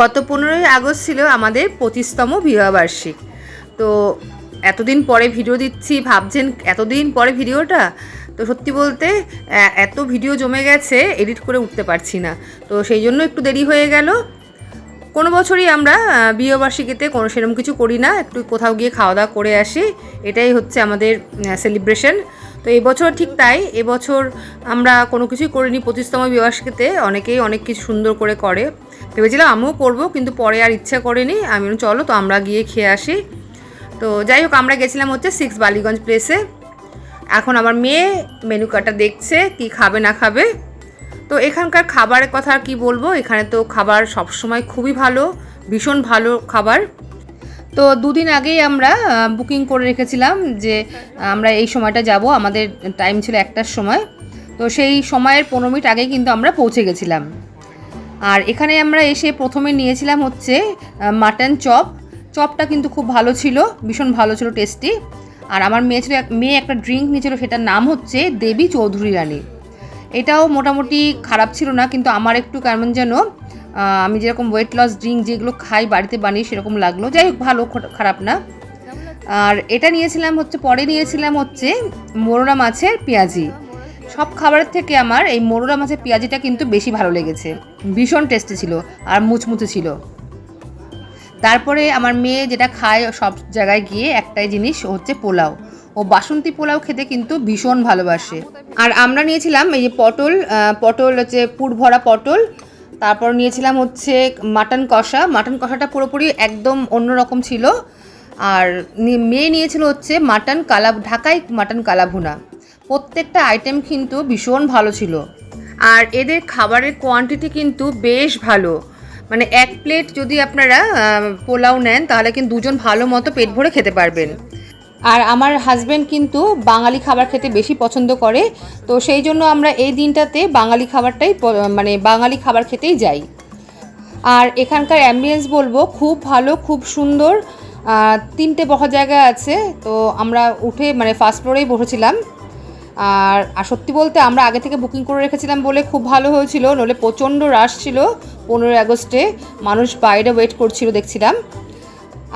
গত পনেরোই আগস্ট ছিল আমাদের পঁচিশতম বিবাহবার্ষিক। তো এতদিন পরে ভিডিও দিচ্ছি, ভাবছেন এতদিন পরে ভিডিওটা? তো সত্যি বলতে এত ভিডিও জমে গেছে, এডিট করে উঠতে পারছি না। তো সেই জন্য একটু দেরি হয়ে গেল। কোনো বছরই আমরা বিয়েবার্ষিকীতে কোনো সেরকম কিছু করি না। একটু কোথাও গিয়ে খাওয়া দাওয়া করে আসি। এটাই হচ্ছে আমাদের সেলিব্রেশন তো এবছর ঠিক তাই এবছর আমরা কোনো কিছুই করিনি পঁচিশতম বিবার্ষিকীতে অনেকেই অনেক কিছু সুন্দর করে করে। ভেবেছিলাম আমিও করব, কিন্তু পরে আর ইচ্ছা করেনি। আমি চলো তো আমরা গিয়ে খেয়ে আসি। তো যাই হোক, আমরা গেছিলাম হচ্ছে সিক্স বালিগঞ্জ প্লেসে এখন আমার মেয়ে মেনু কার্ডটা দেখছে, কি খাবে না খাবে। তো এখানকার খাবারের কথা আর কি বলব? এখানে তো খাবার সবসময় খুবই ভালো, ভীষণ ভালো খাবার। তো দুদিন আগেই আমরা বুকিং করে রেখেছিলাম যে আমরা এই সময়টা যাব। আমাদের টাইম ছিল একটার সময়। তো সেই সময়ের পনেরো মিনিট আগে কিন্তু আমরা পৌঁছে গেছিলাম। আর এখানে আমরা এসে প্রথমে নিয়েছিলাম হচ্ছে মাটন চপ চপটা কিন্তু খুব ভালো ছিল, ভীষণ ভালো ছিল টেস্টি আর আমার মেয়ে ছিল মেয়ে একটা ড্রিঙ্ক নিয়েছিল, সেটার নাম হচ্ছে দেবী চৌধুরী রানী। এটাও মোটামুটি খারাপ ছিল না, কিন্তু আমার একটু কেমন যেন আমি যেরকম ওয়েট লস ড্রিঙ্ক যেগুলো খাই বাড়িতে বানিয়ে সেরকম লাগল। যাই হোক, ভালো খারাপ না। আর এটা নিয়েছিলাম হচ্ছে, পরে নিয়েছিলাম হচ্ছে মোরলা মাছের পেঁয়াজি। সব খাবারের থেকে আমার এই মোরলা মাছের পেঁয়াজিটা কিন্তু বেশি ভালো লেগেছে। ভীষণ টেস্টি ছিল আর মুচমুচে ছিল। তারপরে আমার মেয়ে যেটা খায় সব জায়গায় গিয়ে একটাই জিনিস হচ্ছে পোলাও। ও বাসন্তী পোলাও খেতে কিন্তু ভীষণ ভালোবাসে। আর আমরা নিয়েছিলাম এই যে পটল পটল হচ্ছে পুর ভরা পটল তারপর নিয়েছিলাম হচ্ছে মাটন কষা। মাটন কষাটা পুরোপুরি একদম অন্যরকম ছিল। আর মেয়ে নিয়েছিল হচ্ছে মাটন কালা ঢাকাই মাটন কালাভুনা। প্রত্যেকটা আইটেম কিন্তু ভীষণ ভালো ছিল। আর এদের খাবারের কোয়ান্টিটি কিন্তু বেশ ভালো। মানে এক প্লেট যদি আপনারা পোলাও নেন, তাহলে কিন্তু দুজন ভালো মতো পেট ভরে খেতে পারবেন। আর আমার হাজব্যান্ড কিন্তু বাঙালি খাবার খেতে বেশি পছন্দ করে, তো সেই জন্য আমরা এই দিনটাতে বাঙালি খাবারটাই মানে বাঙালি খাবার খেতেই যাই। আর এখানকার অ্যাম্বিয়েন্স বলব, খুব ভালো, খুব সুন্দর তিনটে বসার জায়গা আছে, তো আমরা উঠে মানে ফার্স্ট ফ্লোরেই বসেছিলাম। আর আর সত্যি বলতে আমরা আগে থেকে বুকিং করে রেখেছিলাম বলে খুব ভালো হয়েছিল নলে প্রচণ্ড রাশ ছিল পনেরোই আগস্টে, মানুষ বাইরে ওয়েট করছিল, দেখছিলাম।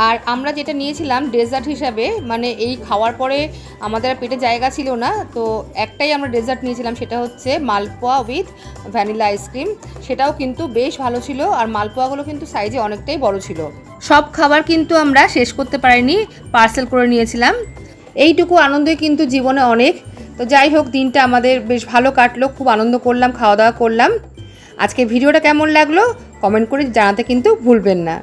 আর আমরা যেটা নিয়েছিলাম ডেজার্ট হিসাবে মানে এই খাওয়ার পরে আমাদের পেটে জায়গা ছিল না, তো একটাই আমরা ডেজার্ট নিয়েছিলাম, সেটা হচ্ছে মালপোয়া উইথ ভ্যানিলা আইসক্রিম সেটাও কিন্তু বেশ ভালো ছিল আর মালপোয়াগুলো কিন্তু সাইজে অনেকটাই বড় ছিল। সব খাবার কিন্তু আমরা শেষ করতে পারিনি, পার্সেল করে নিয়েছিলাম। এইটুকু আনন্দই কিন্তু জীবনে অনেক। তো যাই হোক, দিনটা আমাদের বেশ ভালো কাটলো, খুব আনন্দ করলাম, খাওয়া দাওয়া করলাম। আজকে ভিডিওটা কেমন লাগল, কমেন্ট করে জানাতে কিন্তু ভুলবেন না।